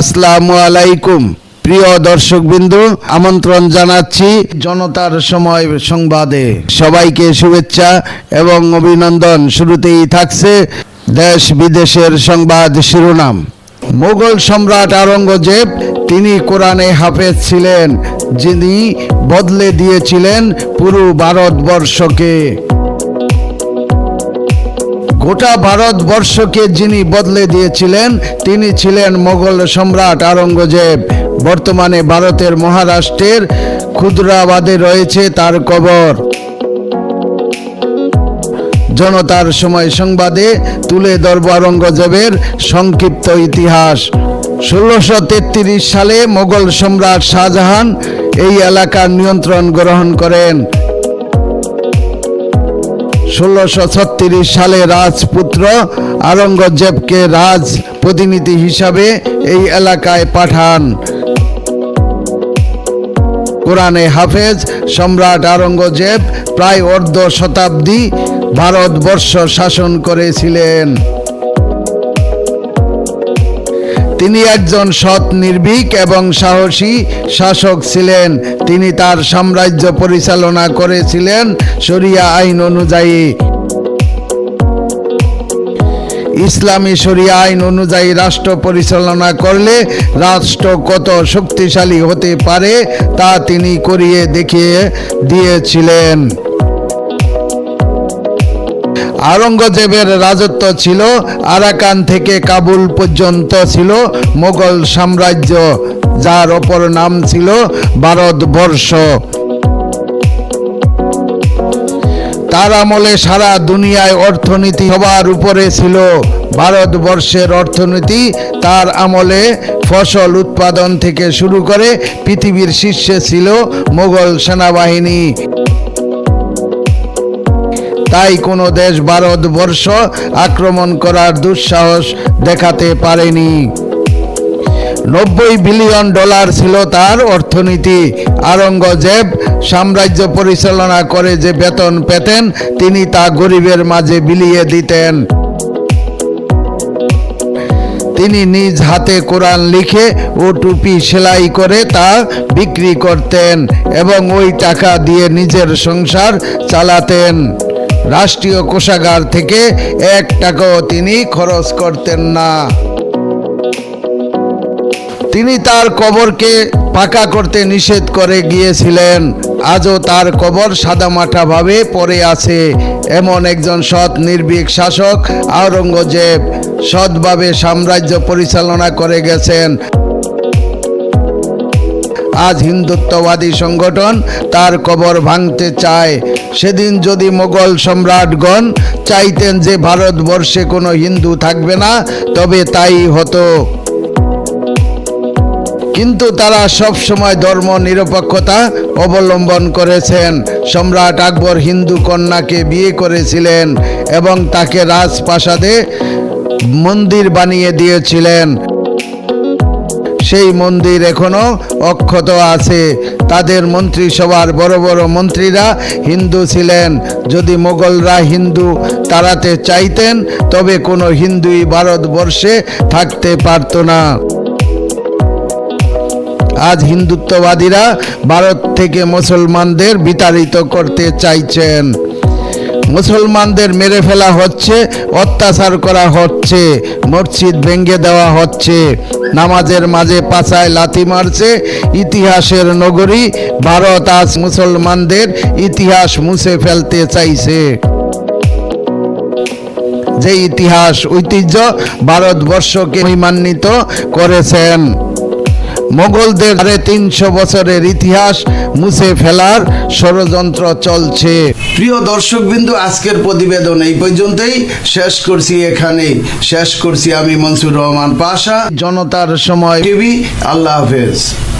আসসালামু আলাইকুম। প্রিয় দর্শকবিন্দু, আমন্ত্রণ জানাচ্ছি জনতার সময় সংবাদে। সবাইকে শুভেচ্ছা এবং অভিনন্দন। শুরুতেই থাকছে দেশ বিদেশের সংবাদ শিরোনাম। মোগল সম্রাট আওরঙ্গজেব, তিনি কোরআনে হাফেজ ছিলেন, যিনি বদলে দিয়েছিলেন পুরো ভারতবর্ষকে। গোটা ভারতবর্ষকে যিনি বদলে দিয়েছিলেন, তিনি ছিলেন মোগল সম্রাট আওরঙ্গজেব। বর্তমানে ভারতের মহারাষ্ট্রের ক্ষুদ্রাবাদে রয়েছে তার কবর। জনতার সময় সংবাদে তুলে ধরব আওরঙ্গজেবের সংক্ষিপ্ত ইতিহাস। ষোলোশো সালে মোগল সম্রাট শাহজাহান এই এলাকার নিয়ন্ত্রণ গ্রহণ করেন। ষোলোশো ছত্রিশ সালে রাজপুত্র আরঙ্গজেবকে রাজ প্রতিনিধি হিসাবে এই এলাকায় পাঠান। কোরআনে হাফেজ, সম্রাট আরঙ্গজেব প্রায় অর্ধ শতাব্দী ভারতবর্ষ শাসন করেছিলেন। তিনি একজন সৎ, নির্ভীক এবং সাহসী শাসক ছিলেন। তিনি তার সাম্রাজ্য পরিচালনা করেছিলেন শরিয়া আইন অনুযায়ী। ইসলামী শরিয়া আইন অনুযায়ী রাষ্ট্র পরিচালনা করলে রাষ্ট্র কত শক্তিশালী হতে পারে তা তিনি করিয়ে দেখিয়ে দিয়েছিলেন। আওরঙ্গজেবের রাজত্ব ছিল, আরাকান থেকে কাবুল পর্যন্ত ছিল, মোগল সাম্রাজ্য, যার অপর নাম ছিল ভারতবর্ষ। তার আমলে সারা দুনিয়ায় অর্থনীতি সবার উপরে ছিল, ভারতবর্ষের অর্থনীতি তার আমলে ফসল উৎপাদন থেকে শুরু করে পৃথিবীর শীর্ষে ছিল মোগল সেনাবাহিনী। তাই কোনো দেশ ভারতবর্ষ আক্রমণ করার দুঃসাহস দেখাতে পারেনি। নব্বই বিলিয়ন ডলার ছিল তার অর্থনীতি। আওরঙ্গজেব সাম্রাজ্য পরিচালনা করে যে বেতন পেতেন, তিনি তা গরিবের মাঝে বিলিয়ে দিতেন। তিনি নিজ হাতে কোরআন লিখে ও টুপি সেলাই করে তা বিক্রি করতেন এবং ওই টাকা দিয়ে নিজের সংসার চালাতেন। রাষ্ট্রীয় কোষাগার থেকে এক টাকাও তিনি খরচ করতেন না। তিনি তার কবরকে পাকা করতে নিষেধ করে গিয়েছিলেন। আজও তার কবর সাদামাটাভাবে পড়ে আছে। এমন একজন সৎ, নির্ভীক শাসক আওরঙ্গজেব সৎভাবে সাম্রাজ্য পরিচালনা করে গেছেন। আজ হিন্দুত্ববাদী সংগঠন তার কবর ভাঙতে চায়। সেদিন যদি মোগল সম্রাটগণ চাইতেন যে ভারতবর্ষে কোনো হিন্দু থাকবে না, তবে তাই হতো। কিন্তু তারা সব সময় ধর্ম নিরপেক্ষতা অবলম্বন করেছেন। সম্রাট আকবর হিন্দু কন্যাকে বিয়ে করেছিলেন এবং তাকে রাজপ্রাসাদে মন্দির বানিয়ে দিয়েছিলেন। সেই মন্দির এখনও অক্ষত আছে। তাদের মন্ত্রিসভার বড় বড় মন্ত্রীরা হিন্দু ছিলেন। যদি মোগলরা হিন্দু তাড়াতে চাইতেন, তবে কোনো হিন্দুই ভারতবর্ষে থাকতে পারত না। আজ হিন্দুত্ববাদীরা ভারত থেকে মুসলমানদের বিতাড়িত করতে চাইছেন। মুসলমানদের মেরে ফেলা হচ্ছে, অত্যাচার করা হচ্ছে, মসজিদ ভেঙে দেওয়া হচ্ছে, নামাজের মাঝে পাছায় লাথি মারছে, ইতিহাসের নগরী, ভারত আজ মুসলমানদের ইতিহাস মুছে ফেলতে চাইছে। যে ইতিহাস, ঐতিহ্য ভারতবর্ষকে মহিমান্বিত করেছেন। মোগলদের সাড়ে তিনশো বছরের ইতিহাস মুছে ফেলার ষড়যন্ত্র চলছে। প্রিয় দর্শকবিন্দু, আজকের প্রতিবেদন এই পর্যন্তই। শেষ করছি এখানে। শেষ করছি আমি মনসুর রহমান পাশা। জনতার সময়। টিভি, আল্লাহ হাফেজ।